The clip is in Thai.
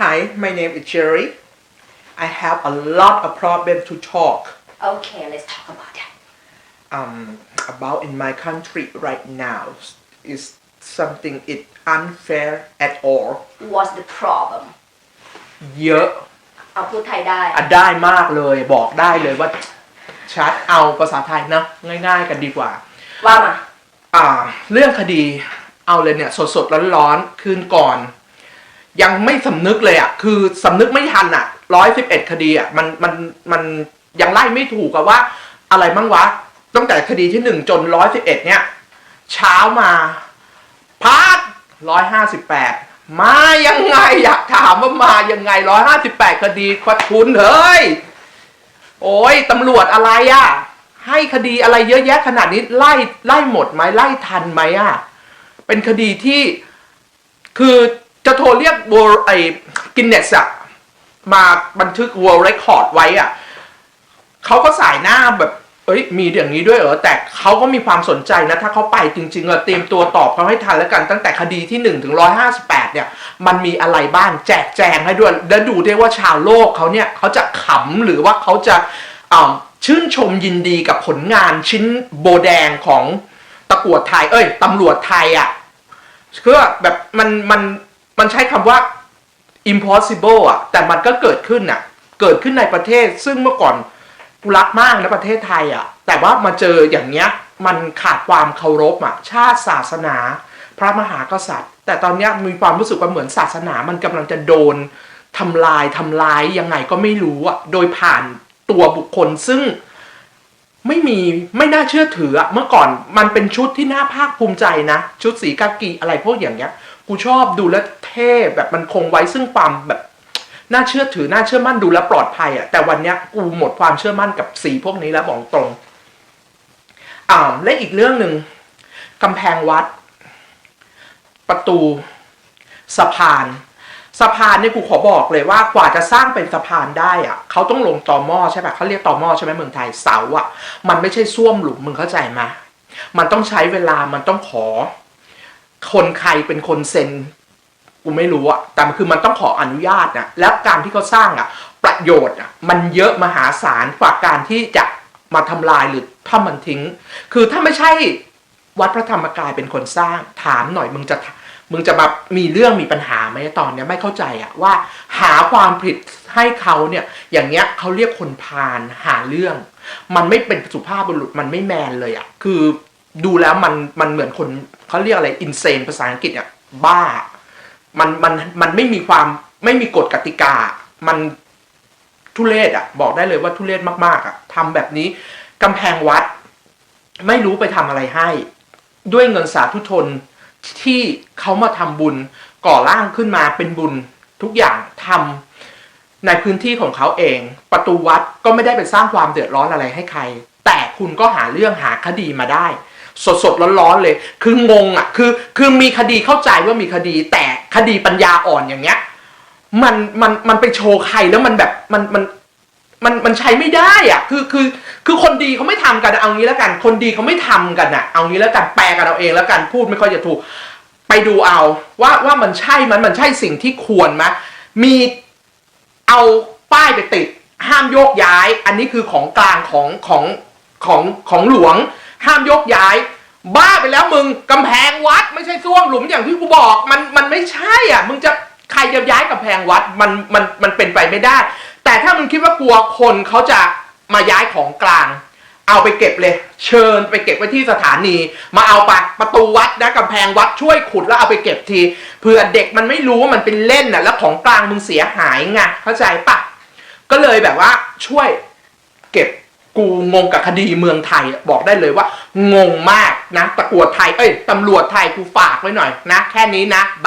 Hi, my name is Jerry. I have a lot of problem to talk Okay, let's talk about that. um, about in my country right now. Is something it unfair at all. What's the problem? เยอะเอาพูดไทยได้อะได้มากเลยบอกได้เลยว่าชัดเอาภาษาไทยนะง่ายๆกันดีกว่า ว่ามา อ่าเรื่องคดีเอาเลยเนี่ยสดๆร้อนๆคืนก่อน ยังไม่สำนึกเลยอะ คือสำนึกไม่ทันอะร้อยสิบเอ็ดคดีอะมันมันมันยังไล่ไม่ถูกอะว่า อะไรมั่งวะตั้งแต่คดีที่หนึ่งจนร้อยสิบเอ็ดเนี่ย เช้ามาพัดร้อยห้าสิบแปดมายังไงอยากถามว่ามายังไงร้อยห้าสิบแปดคดีควคุณเฮ้ย โอ้ยตำรวจอะไรอะให้คดีอะไรเยอะแยะขนาดนี้ไล่ไล่หมดไหมไล่ทันไหมอะเป็นคดีที่คือ จะโทรเรียก World ไอกินเนสอะมาบันทึก World Record ไว้อะเขาก็สายหน้าแบบเอ้ยมีอย่างนี้ด้วยเหรอแต่เขาก็มีความสนใจนะถ้าเขาไปจริงๆเราเตรียมตัวตอบเขาให้ทันแล้วกันตั้งแต่คดีที่1ถึง158 เนี่ย มันมีอะไรบ้างแจกแจงให้ด้วยแล้วดูได้ว่าชาวโลกเขาเนี่ยเขาจะขำหรือว่าเขาจะาชื่นชมยินดีกับผลงานชิ้นโบแดงของตะกรวดไทย เอ้ยตำรวจไทยอะ่ะคือแบบมันมัน มันใช้คำว่า impossible อะ แต่มันก็เกิดขึ้นอะ เกิดขึ้นในประเทศ ซึ่งเมื่อก่อนกูรักมากนะประเทศไทยอะ แต่ว่ามาเจออย่างเนี้ย มันขาดความเคารพอะ ชาติศาสนา พระมหากษัตริย์ แต่ตอนเนี้ยมีความรู้สึกว่าเหมือนศาสนา มันกำลังจะโดนทำลายทำลายยังไงก็ไม่รู้อะ โดยผ่านตัวบุคคลซึ่งไม่มีไม่น่าเชื่อถืออะเมื่อก่อนมันเป็นชุดที่น่าภาคภูมิใจนะ ชุดสีกากีอะไรพวกอย่างเงี้ย กูชอบดูแลเท่แบบมันคงไว้ซึ่งความแบบน่าเชื่อถือน่าเชื่อมั่นดูแลปลอดภัยอะแต่วันเนี้ยกูหมดความเชื่อมั่นกับสีพวกนี้แล้วบอกตรงอ่าและอีกเรื่องหนึ่งกำแพงวัด ประตู สะพานสะพานเนี่ยกูขอบอกเลยว่ากว่าจะสร้างเป็นสะพานได้อะเขาต้องลงตอหม้อใช่ปะเขาเรียกตอหม้อใช่ไหมเมืองไทยเสาอะมันไม่ใช่ส้วมหลุมมึงเข้าใจไหมมันต้องใช้เวลามันต้องขอ คนใครเป็นคนเซ็นกูไม่รู้อะแต่มันคือมันต้องขออนุญาตนะแล้วการที่เขาสร้างอะประโยชน์อะมันเยอะมหาศาลกว่าการที่จะมาทำลายหรือถ้ามันทิ้ง คือถ้าไม่ใช่วัดพระธรรมกายเป็นคนสร้างถามหน่อยมึงจะมึงจะมามีเรื่องมีปัญหาไหมตอนเนี้ยไม่เข้าใจอะว่า หาความผิดให้เขาเนี่ย อย่างเงี้ยเขาเรียกคนพาลหาเรื่อง มันไม่เป็นสุภาพบุรุษมันไม่แมนเลยอะคือ ดูแล้วมันมันเหมือนคนเขาเรียกอะไรอินเซนภาษาอังกฤษอะบ้า มันมันมันไม่มีความไม่มีกฎกติกา มันทุเรศอะ บอกได้เลยว่าทุเรศมากๆอะทำแบบนี้กำแพงวัด ไม่รู้ไปทำอะไรให้ ด้วยเงินสาธุชนที่เขามาทำบุญก่อร่างขึ้นมาเป็นบุญทุกอย่างทำในพื้นที่ของเขาเอง ประตูวัดก็ไม่ได้ไปสร้างความเดือดร้อนอะไรให้ใคร แต่คุณก็หาเรื่องหาคดีมาได้ สดสดร้อนๆเลย คืองงอะคือคือมีคดีเข้าใจว่ามีคดี แต่คดีปัญญาอ่อนอย่างเงี้ยมันมันมันไปโชว์ใครแล้วมันแบบมันมันมันมันใช้ไม่ได้อะคือคือคือคนดีเขาไม่ทำกันเอางี้แล้วกัน คนดีเขาไม่ทำกันอะเอางี้แล้วกันแปลกันเอาเองแล้วกันพูดไม่ค่อยจะถูก ไปดูเอาว่าว่ามันใช่มันมันใช่สิ่งที่ควรไหมมีเอาป้ายไปติดห้ามโยกย้าย อันนี้คือของกลางของของของของหลวง ห้ามยกย้าย บ้าไปแล้วมึงกำแพงวัด ไม่ใช่ส้วมหลุมอย่างที่กูบอก มันมันไม่ใช่อะ มึงจะใครจะย้ายกำแพงวัดมันมันมันเป็นไปไม่ได้ แต่ถ้ามึงคิดว่ากลัวคนเขาจะมาย้ายของกลาง เอาไปเก็บเลย เชิญไปเก็บไว้ที่สถานี มาเอาไปประตูวัดนะกำแพงวัดช่วยขุดแล้วเอาไปเก็บทีเผื่อเด็กมันไม่รู้ว่ามันเป็นเล่นน่ะแล้วของกลางมึงเสียหายไงเข้าใจปะก็เลยแบบว่าช่วยเก็บ กูงงกับคดีเมืองไทยบอกได้เลยว่างงมากนะตะกรวดไทยเอ้ยตำรวจไทยกูฝากไว้หน่อยนะแค่นี้นะ